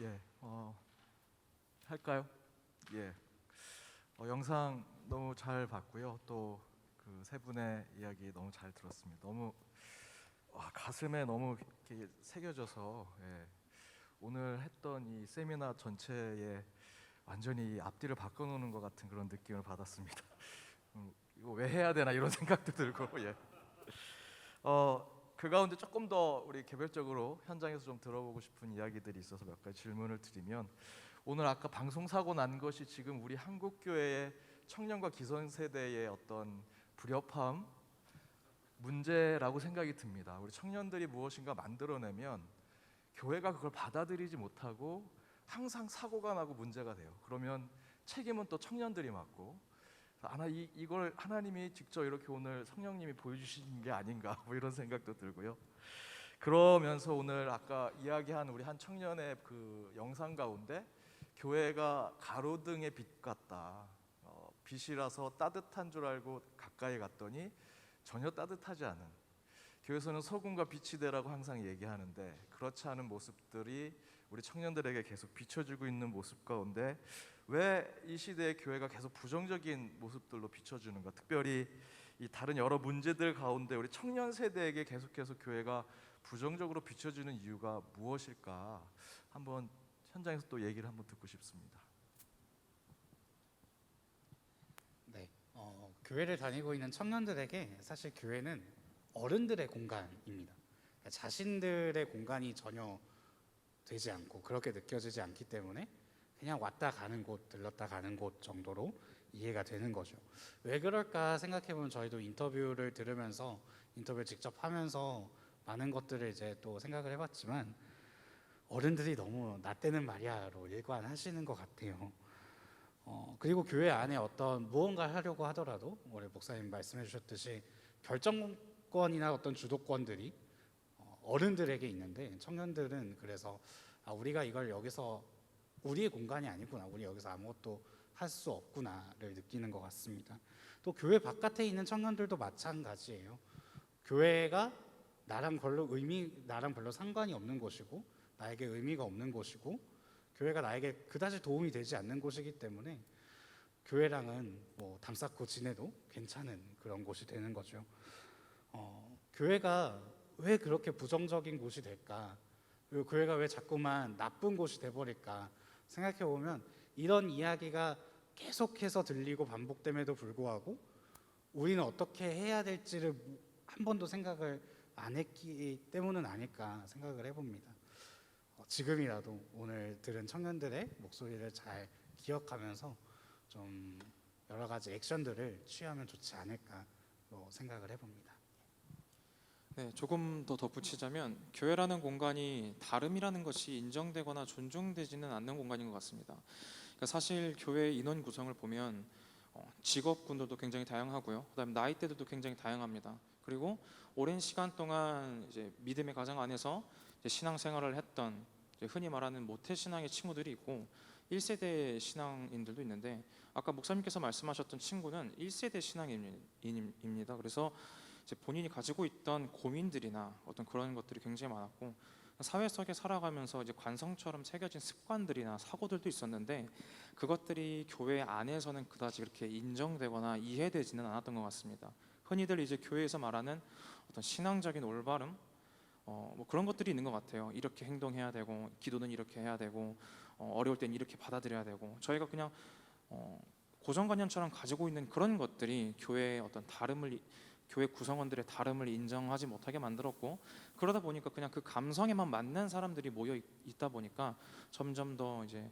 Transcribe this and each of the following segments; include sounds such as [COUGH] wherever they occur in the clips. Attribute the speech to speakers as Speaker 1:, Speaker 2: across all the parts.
Speaker 1: 예, 어, 할까요? 예, 어, 영상 너무 잘 봤고요. 또 그 세 분의 이야기 너무 잘 들었습니다. 너무 와, 가슴에 너무 이렇게 새겨져서 예, 오늘 했던 이 세미나 전체에 완전히 앞뒤를 바꿔놓는 것 같은 그런 느낌을 받았습니다. [LAUGHS] 음, 이거 왜 해야 되나 이런 [LAUGHS] 생각도 들고 예. 어, 그 가운데 조금 더 우리 개별적으로 현장에서 좀 들어보고 싶은 이야기들이 있어서 몇 가지 질문을 드리면 오늘 아까 방송 사고 난 것이 지금 우리 한국 교회의 청년과 기성 세대의 어떤 불협화음 문제라고 생각이 듭니다. 우리 청년들이 무엇인가 만들어내면 교회가 그걸 받아들이지 못하고 항상 사고가 나고 문제가 돼요. 그러면 책임은 또 청년들이 맡고 하나 이 이걸 하나님이 직접 이렇게 오늘 성령님이 보여주신 게 아닌가 [LAUGHS] 뭐 이런 생각도 들고요. 그러면서 오늘 아까 이야기한 우리 한 청년의 그 영상 가운데 교회가 가로등의 빛 같다. 어, 빛이라서 따뜻한 줄 알고 가까이 갔더니 전혀 따뜻하지 않은. 교회에서는 소금과 빛이 되라고 항상 얘기하는데 그렇지 않은 모습들이 우리 청년들에게 계속 비춰주고 있는 모습 가운데 왜 이 시대의 교회가 계속 부정적인 모습들로 비춰주는가? 특별히 이 다른 여러 문제들 가운데 우리 청년 세대에게 계속해서 교회가 부정적으로 비춰주는 이유가 무엇일까? 한번 현장에서 또 얘기를 한번 듣고 싶습니다.
Speaker 2: 네, 어, 교회를 다니고 있는 청년들에게 사실 교회는 어른들의 공간입니다. 그러니까 자신들의 공간이 전혀 되지 않고 그렇게 느껴지지 않기 때문에 그냥 왔다 가는 곳, 들렀다 가는 곳 정도로 이해가 되는 거죠. 왜 그럴까 생각해 보면 저희도 인터뷰를 들으면서 인터뷰를 직접 하면서 많은 것들을 이제 또 생각을 해봤지만 어른들이 너무 나 때는 말이야로 일관하시는 것 같아요. 어, 그리고 교회 안에 어떤 무언가를 하려고 하더라도 우리 목사님 말씀해 주셨듯이 결정권이나 어떤 주도권들이 어, 어른들에게 있는데 청년들은 그래서 아, 우리가 이걸 여기서 우리의 공간이 아니구나 우리 여기서 아무것도 할 수 없구나를 느끼는 것 같습니다. 또 교회 바깥에 있는 청년들도 마찬가지예요. 교회가 나랑 별로 의미 나랑 별로 상관이 없는 곳이고 나에게 의미가 없는 곳이고 교회가 나에게 그다지 도움이 되지 않는 곳이기 때문에 교회랑은 뭐 담쌓고 지내도 괜찮은 그런 곳이 되는 거죠. 어, 교회가 왜 그렇게 부정적인 곳이 될까? 교회가 왜 자꾸만 나쁜 곳이 돼버릴까? 생각해 보면 이런 이야기가 계속해서 들리고 반복됨에도 불구하고 우리는 어떻게 해야 될지를 한 번도 생각을 안 했기 때문은 아닐까 생각을 해봅니다. 어, 지금이라도 오늘 들은 청년들의 목소리를 잘 기억하면서 좀 여러 가지 액션들을 취하면 좋지 않을까 생각을 해봅니다.
Speaker 3: 네, 조금 더 덧붙이자면 교회라는 공간이 다름이라는 것이 인정되거나 존중되지는 않는 공간인 것 같습니다. 그러니까 사실 교회 인원 구성을 보면 어, 직업군들도 굉장히 다양하고요. 그다음에 나이대들도 굉장히 다양합니다. 그리고 오랜 시간 동안 이제 믿음의 가정 안에서 신앙생활을 했던 흔히 말하는 모태 신앙의 친구들이 있고 1세대 신앙인들도 있는데 아까 목사님께서 말씀하셨던 친구는 1세대 신앙인입니다. 그래서 이제 본인이 가지고 있던 고민들이나 어떤 그런 것들이 굉장히 많았고 사회 속에 살아가면서 이제 관성처럼 새겨진 습관들이나 사고들도 있었는데 그것들이 교회 안에서는 그다지 그렇게 인정되거나 이해되지는 않았던 것 같습니다. 흔히들 이제 교회에서 말하는 어떤 신앙적인 올바름 어, 뭐 그런 것들이 있는 것 같아요. 이렇게 행동해야 되고 기도는 이렇게 해야 되고 어, 어려울 땐 이렇게 받아들여야 되고 저희가 그냥 어, 고정관념처럼 가지고 있는 그런 것들이 교회의 어떤 다름을 교회 구성원들의 다름을 인정하지 못하게 만들었고 그러다 보니까 그냥 그 감성에만 맞는 사람들이 모여 있, 있다 보니까 점점 더 이제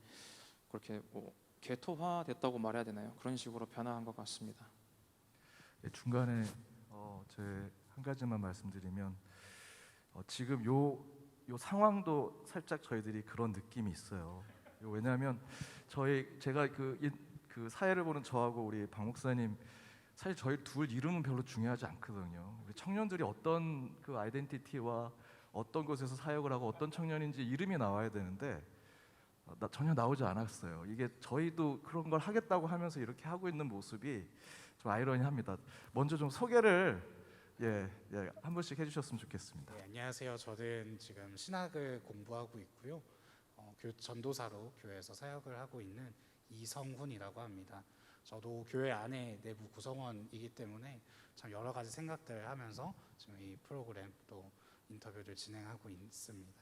Speaker 3: 그렇게 뭐 개토화됐다고 말해야 되나요? 그런 식으로 변화한 것 같습니다.
Speaker 1: 예, 중간에 어, 제한 가지만 말씀드리면 어, 지금 요, 요 상황도 살짝 저희들이 그런 느낌이 있어요. 요 왜냐하면 저희 제가 그, 이- 그 사회를 보는 저하고 우리 박 목사님 사실 저희 둘 이름은 별로 중요하지 않거든요. 청년들이 어떤 그 아이덴티티와 어떤 곳에서 사역을 하고 어떤 청년인지 이름이 나와야 되는데 어, 나 전혀 나오지 않았어요. 이게 저희도 그런 걸 하겠다고 하면서 이렇게 하고 있는 모습이 좀 아이러니합니다. 먼저 좀 소개를 예, 예, 한 번씩 해주셨으면 좋겠습니다.
Speaker 2: 네, 안녕하세요. 저는 지금 신학을 공부하고 있고요. 어, 교, 전도사로 교회에서 사역을 하고 있는 이성훈이라고 합니다. 저도 교회 안에 내부 구성원이기 때문에 참 여러 가지 생각들을 하면서 지금 이 프로그램 또 인터뷰를 진행하고 있습니다.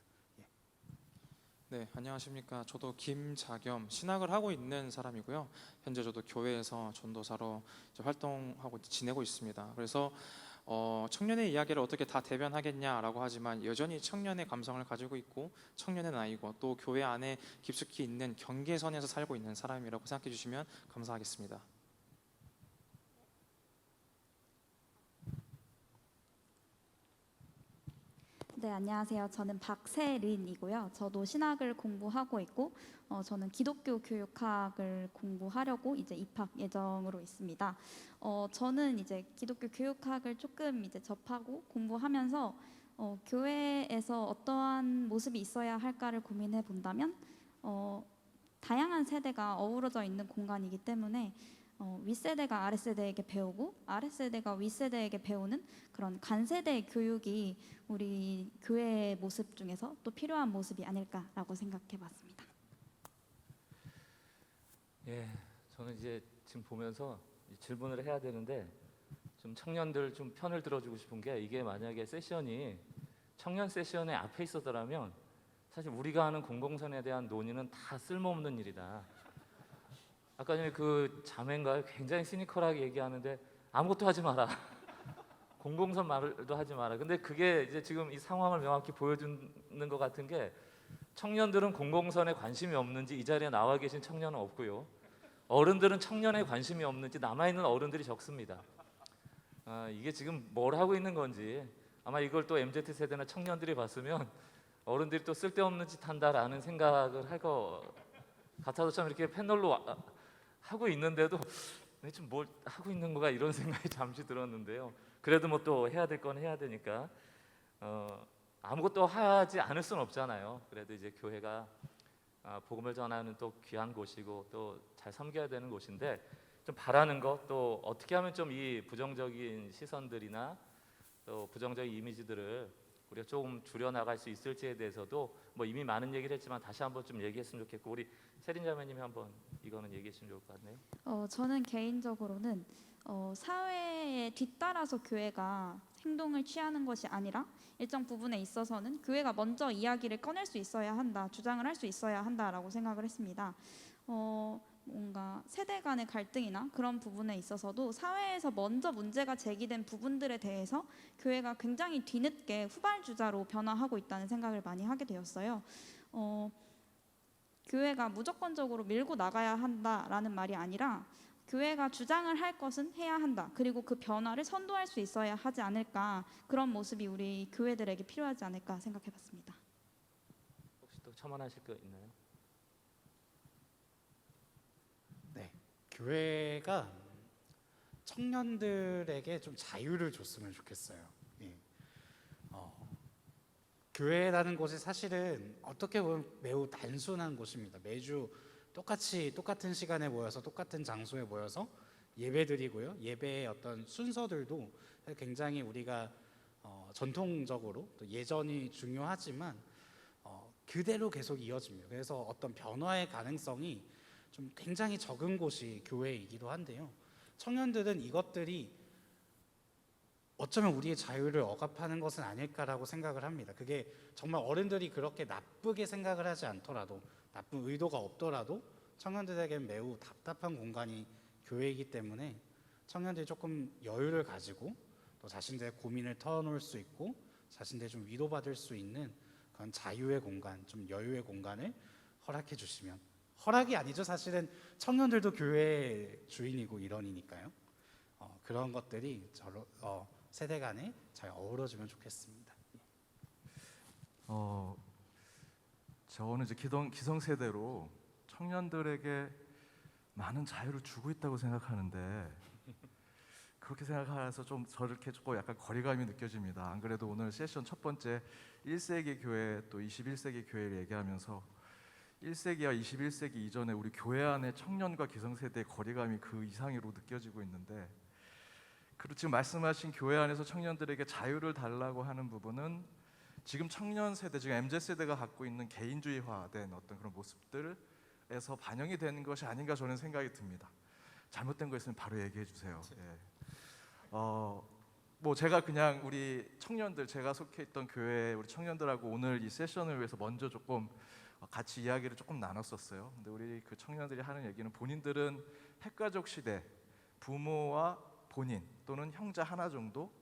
Speaker 3: 네, 안녕하십니까. 저도 김자겸 신학을 하고 있는 사람이고요. 현재 저도 교회에서 전도사로 활동하고 지내고 있습니다. 그래서 어, 청년의 이야기를 어떻게 다 대변하겠냐라고 하지만 여전히 청년의 감성을 가지고 있고 청년의 나이고 또 교회 안에 깊숙이 있는 경계선에서 살고 있는 사람이라고 생각해 주시면 감사하겠습니다.
Speaker 4: 네, 안녕하세요. 저는 박세린이고요. 저도 신학을 공부하고 있고, 어, 저는 기독교 교육학을 공부하려고 이제 입학 예정으로 있습니다. 어, 저는 이제 기독교 교육학을 조금 이제 접하고 공부하면서 어, 교회에서 어떠한 모습이 있어야 할까를 고민해 본다면, 어, 다양한 세대가 어우러져 있는 공간이기 때문에 어, 윗세대가 아랫세대에게 배우고 아랫세대가 윗세대에게 배우는 그런 간세대 교육이 우리 교회의 모습 중에서 또 필요한 모습이 아닐까라고 생각해 봤습니다.
Speaker 5: 예, 저는 이제 지금 보면서 이 질문을 해야 되는데 좀 청년들 좀 편을 들어주고 싶은 게 이게 만약에 세션이 청년 세션의 앞에 있었더라면 사실 우리가 하는 공공선에 대한 논의는 다 쓸모없는 일이다. 아까 전에 그 자매인가요? 굉장히 시니컬하게 얘기하는데 아무것도 하지 마라. [LAUGHS] 공공선 말도 하지 마라. 근데 그게 이제 지금 이 상황을 명확히 보여주는 것 같은 게 청년들은 공공선에 관심이 없는지 이 자리에 나와 계신 청년은 없고요. 어른들은 청년에 관심이 없는지 남아 있는 어른들이 적습니다. 아, 이게 지금 뭘 하고 있는 건지 아마 이걸 또 MZ 세대나 청년들이 봤으면 어른들이 또 쓸데없는 짓 한다라는 생각을 할 것 같아서 참 이렇게 패널로 와- 하고 있는데도 지금 뭘 하고 있는 거가 이런 [LAUGHS] 생각이 잠시 들었는데요. 그래도 뭐 또 해야 될 건 해야 되니까 어, 아무것도 하지 않을 수는 없잖아요. 그래도 이제 교회가 아, 복음을 전하는 또 귀한 곳이고 또 잘 섬겨야 되는 곳인데 좀 바라는 것 또 어떻게 하면 좀 이 부정적인 시선들이나 또 부정적인 이미지들을 우리가 조금 줄여 나갈 수 있을지에 대해서도 뭐 이미 많은 얘기를 했지만 다시 한번 좀 얘기했으면 좋겠고 우리 세린 자매님이 한번 이거는 얘기했으면 좋을 것 같네요.
Speaker 4: 어, 저는 개인적으로는 어, 사회에 뒤따라서 교회가 행동을 취하는 것이 아니라 일정 부분에 있어서는 교회가 먼저 이야기를 꺼낼 수 있어야 한다, 주장을 할 수 있어야 한다라고 생각을 했습니다. 어, 뭔가 세대 간의 갈등이나 그런 부분에 있어서도 사회에서 먼저 문제가 제기된 부분들에 대해서 교회가 굉장히 뒤늦게 후발주자로 변화하고 있다는 생각을 많이 하게 되었어요. 어, 교회가 무조건적으로 밀고 나가야 한다라는 말이 아니라 교회가 주장을 할 것은 해야 한다. 그리고 그 변화를 선도할 수 있어야 하지 않을까. 그런 모습이 우리 교회들에게 필요하지 않을까 생각해 봤습니다.
Speaker 5: 혹시 또 첨언하실 거 있나요?
Speaker 2: 네, 교회가 청년들에게 좀 자유를 줬으면 좋겠어요. 예. 어, 교회라는 곳이 사실은 어떻게 보면 매우 단순한 곳입니다. 매주 똑같이 똑같은 시간에 모여서 똑같은 장소에 모여서 예배드리고요. 예배의 어떤 순서들도 굉장히 우리가 어, 전통적으로 또 예전이 중요하지만 어, 그대로 계속 이어집니다. 그래서 어떤 변화의 가능성이 좀 굉장히 적은 곳이 교회이기도 한데요. 청년들은 이것들이 어쩌면 우리의 자유를 억압하는 것은 아닐까라고 생각을 합니다. 그게 정말 어른들이 그렇게 나쁘게 생각을 하지 않더라도 나쁜 의도가 없더라도 청년들에게는 매우 답답한 공간이 교회이기 때문에 청년들이 조금 여유를 가지고 또 자신들의 고민을 털어놓을 수 있고 자신들 좀 위로받을 수 있는 그런 자유의 공간, 좀 여유의 공간을 허락해 주시면 허락이 아니죠. 사실은 청년들도 교회의 주인이고 일원이니까요. 어, 그런 것들이 저로, 어, 세대 간에 잘 어우러지면 좋겠습니다.
Speaker 1: 어, 저는 이제 기성, 기성세대로 청년들에게 많은 자유를 주고 있다고 생각하는데 그렇게 생각해서 좀 저렇게 조금 약간 거리감이 느껴집니다. 안 그래도 오늘 세션 첫 번째 1세기 교회 또 21세기 교회를 얘기하면서 1세기와 21세기 이전에 우리 교회 안에 청년과 기성세대의 거리감이 그 이상으로 느껴지고 있는데 그리고 지금 말씀하신 교회 안에서 청년들에게 자유를 달라고 하는 부분은 지금 청년 세대, 지금 MZ 세대가 갖고 있는 개인주의화된 어떤 그런 모습들에서 반영이 되는 것이 아닌가 저는 생각이 듭니다. 잘못된 거 있으면 바로 얘기해 주세요. 예. 어, 뭐 제가 그냥 우리 청년들 제가 속해 있던 교회 우리 청년들하고 오늘 이 세션을 위해서 먼저 조금 어, 같이 이야기를 조금 나눴었어요. 근데 우리 그 청년들이 하는 얘기는 본인들은 핵가족 시대 부모와 본인 또는 형제 하나 정도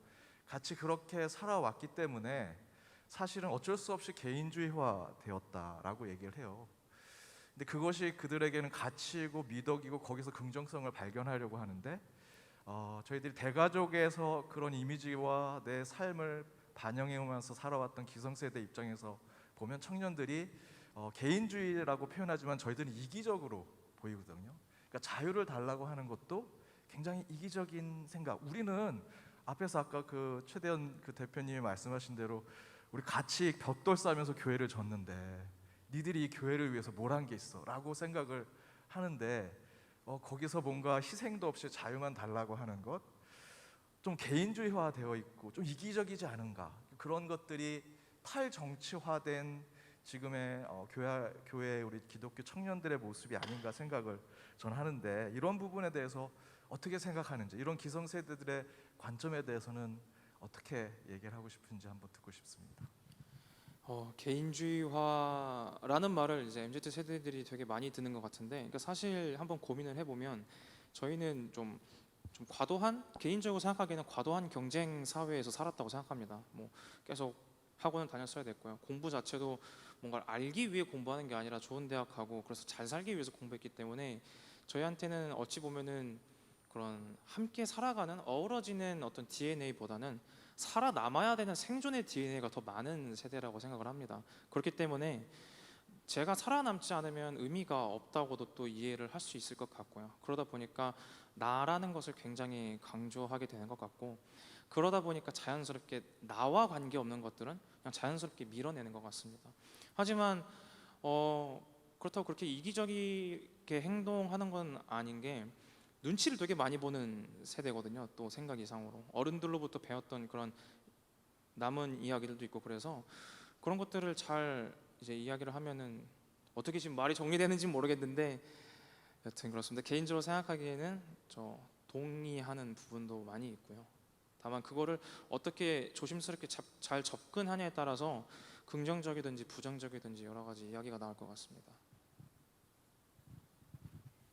Speaker 1: 같이 그렇게 살아왔기 때문에 사실은 어쩔 수 없이 개인주의화 되었다라고 얘기를 해요. 근데 그것이 그들에게는 가치이고 미덕이고 거기서 긍정성을 발견하려고 하는데 어, 저희들이 대가족에서 그런 이미지와 내 삶을 반영해오면서 살아왔던 기성세대 입장에서 보면 청년들이 어, 개인주의라고 표현하지만 저희들은 이기적으로 보이거든요. 그러니까 자유를 달라고 하는 것도 굉장히 이기적인 생각. 우리는 앞에서 아까 그 최대현 그 대표님이 말씀하신 대로 우리 같이 벽돌 싸면서 교회를 졌는데 니들이 이 교회를 위해서 뭘 한 게 있어라고 생각을 하는데 어, 거기서 뭔가 희생도 없이 자유만 달라고 하는 것, 좀 개인주의화 되어 있고 좀 이기적이지 않은가 그런 것들이 탈정치화된 지금의 어, 교회 교회 우리 기독교 청년들의 모습이 아닌가 생각을 저는 하는데 이런 부분에 대해서 어떻게 생각하는지 이런 기성세대들의 관점에 대해서는 어떻게 얘기를 하고 싶은지 한번 듣고 싶습니다.
Speaker 3: 어, 개인주의화라는 말을 이제 MZ 세대들이 되게 많이 듣는 것 같은데, 그러니까 사실 한번 고민을 해보면 저희는 좀, 좀 과도한 개인적으로 생각하기에는 과도한 경쟁 사회에서 살았다고 생각합니다. 뭐 계속 학원을 다녔어야 됐고요. 공부 자체도 뭔가를 알기 위해 공부하는 게 아니라 좋은 대학 가고 그래서 잘 살기 위해서 공부했기 때문에 저희한테는 어찌 보면은 그런 함께 살아가는 어우러지는 어떤 DNA보다는 살아남아야 되는 생존의 DNA가 더 많은 세대라고 생각을 합니다. 그렇기 때문에 제가 살아남지 않으면 의미가 없다고도 또 이해를 할 수 있을 것 같고요. 그러다 보니까 나라는 것을 굉장히 강조하게 되는 것 같고 그러다 보니까 자연스럽게 나와 관계 없는 것들은 그냥 자연스럽게 밀어내는 것 같습니다. 하지만 어, 그렇다고 그렇게 이기적이게 행동하는 건 아닌 게 눈치를 되게 많이 보는 세대거든요. 또 생각 이상으로 어른들로부터 배웠던 그런 남은 이야기들도 있고 그래서 그런 것들을 잘 이제 이야기를 하면은 어떻게 지금 말이 정리되는지 모르겠는데 여튼 그렇습니다. 개인적으로 생각하기에는 저 동의하는 부분도 많이 있고요. 다만 그거를 어떻게 조심스럽게 잡- 잘 접근하냐에 따라서 긍정적이든지 부정적이든지 여러 가지 이야기가 나올 것 같습니다.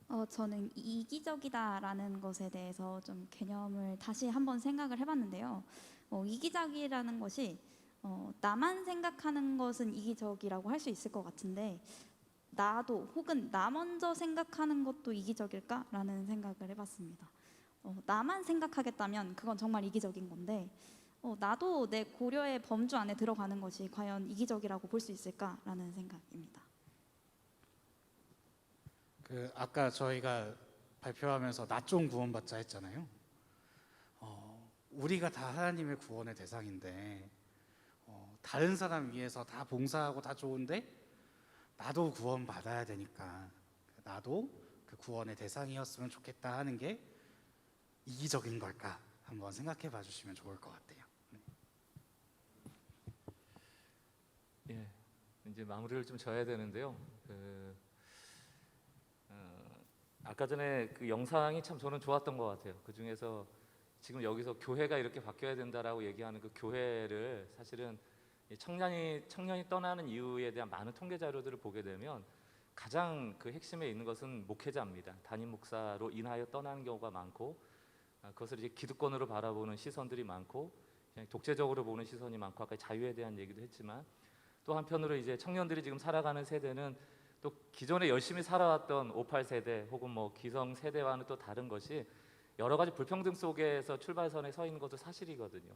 Speaker 4: 어, 저는 이기적이다라는 것에 대해서 좀 개념을 다시 한번 생각을 해봤는데요. 어, 이기적이라는 것이 어, 나만 생각하는 것은 이기적이라고 할 수 있을 것 같은데 나도 혹은 나 먼저 생각하는 것도 이기적일까라는 생각을 해봤습니다. 어, 나만 생각하겠다면 그건 정말 이기적인 건데 어, 나도 내 고려의 범주 안에 들어가는 것이 과연 이기적이라고 볼 수 있을까라는 생각입니다.
Speaker 2: 그 아까 저희가 발표하면서 나 좀 구원받자 했잖아요. 어, 우리가 다 하나님의 구원의 대상인데 어, 다른 사람 위해서 다 봉사하고 다 좋은데 나도 구원 받아야 되니까 나도 그 구원의 대상이었으면 좋겠다 하는 게 이기적인 걸까 한번 생각해 봐 주시면 좋을 것 같아요.
Speaker 5: 예, 이제 마무리를 좀 져야 되는데요. 그, 어, 아까 전에 그 영상이 참 저는 좋았던 것 같아요. 그 중에서 지금 여기서 교회가 이렇게 바뀌어야 된다라고 얘기하는 그 교회를 사실은 이 청년이 청년이 떠나는 이유에 대한 많은 통계 자료들을 보게 되면 가장 그 핵심에 있는 것은 목회자입니다. 담임 목사로 인하여 떠나는 경우가 많고 아, 그것을 이제 기득권으로 바라보는 시선들이 많고 독재적으로 보는 시선이 많고 아까 자유에 대한 얘기도 했지만 또 한편으로 이제 청년들이 지금 살아가는 세대는 또 기존에 열심히 살아왔던 58 세대 혹은 뭐 기성 세대와는 또 다른 것이 여러 가지 불평등 속에서 출발선에 서 있는 것도 사실이거든요.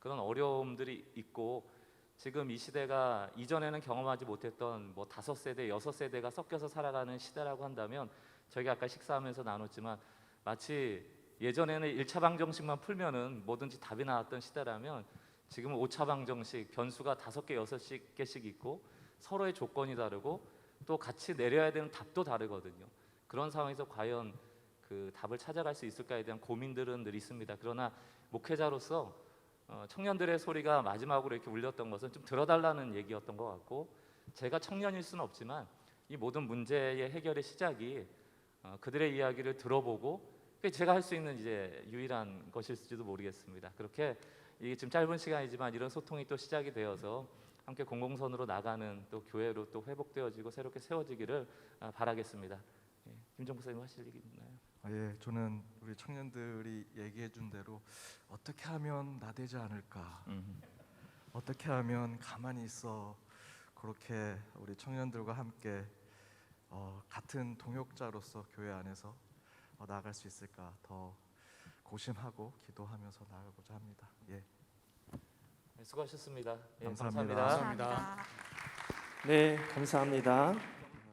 Speaker 5: 그런 어려움들이 있고 지금 이 시대가 이전에는 경험하지 못했던 뭐 다섯 세대, 여섯 세대가 섞여서 살아가는 시대라고 한다면 저희가 아까 식사하면서 나눴지만 마치 예전에는 1차 방정식만 풀면은 뭐든지 답이 나왔던 시대라면 지금은 5차 방 정식 변수가 다섯 개, 여섯 개씩 있고 서로의 조건이 다르고 또 같이 내려야 되는 답도 다르거든요. 그런 상황에서 과연 그 답을 찾아갈 수 있을까에 대한 고민들은 늘 있습니다. 그러나 목회자로서 어, 청년들의 소리가 마지막으로 이렇게 울렸던 것은 좀 들어달라는 얘기였던 것 같고 제가 청년일 수는 없지만 이 모든 문제의 해결의 시작이 어, 그들의 이야기를 들어보고 제가 할 수 있는 이제 유일한 것일지도 모르겠습니다. 그렇게 이게 지금 짧은 시간이지만 이런 소통이 또 시작이 되어서 함께 공공선으로 나가는 또 교회로 또 회복되어지고 새롭게 세워지기를 아, 바라겠습니다. 예, 김정 목사님 하실 얘기 있나요?
Speaker 1: 아, 예, 저는 우리 청년들이 얘기해 준 대로 어떻게 하면 나대지 않을까? 어떻게 하면 가만히 있어 그렇게 우리 청년들과 함께 어, 같은 동역자로서 교회 안에서 어, 나아갈 수 있을까 더 고심하고 기도하면서 나아가고자 합니다. 예.
Speaker 5: 네, 수고하셨습니다. 예,
Speaker 1: 감사합니다.
Speaker 5: 감사합니다.
Speaker 2: 감사합니다.
Speaker 6: 네, 감사합니다.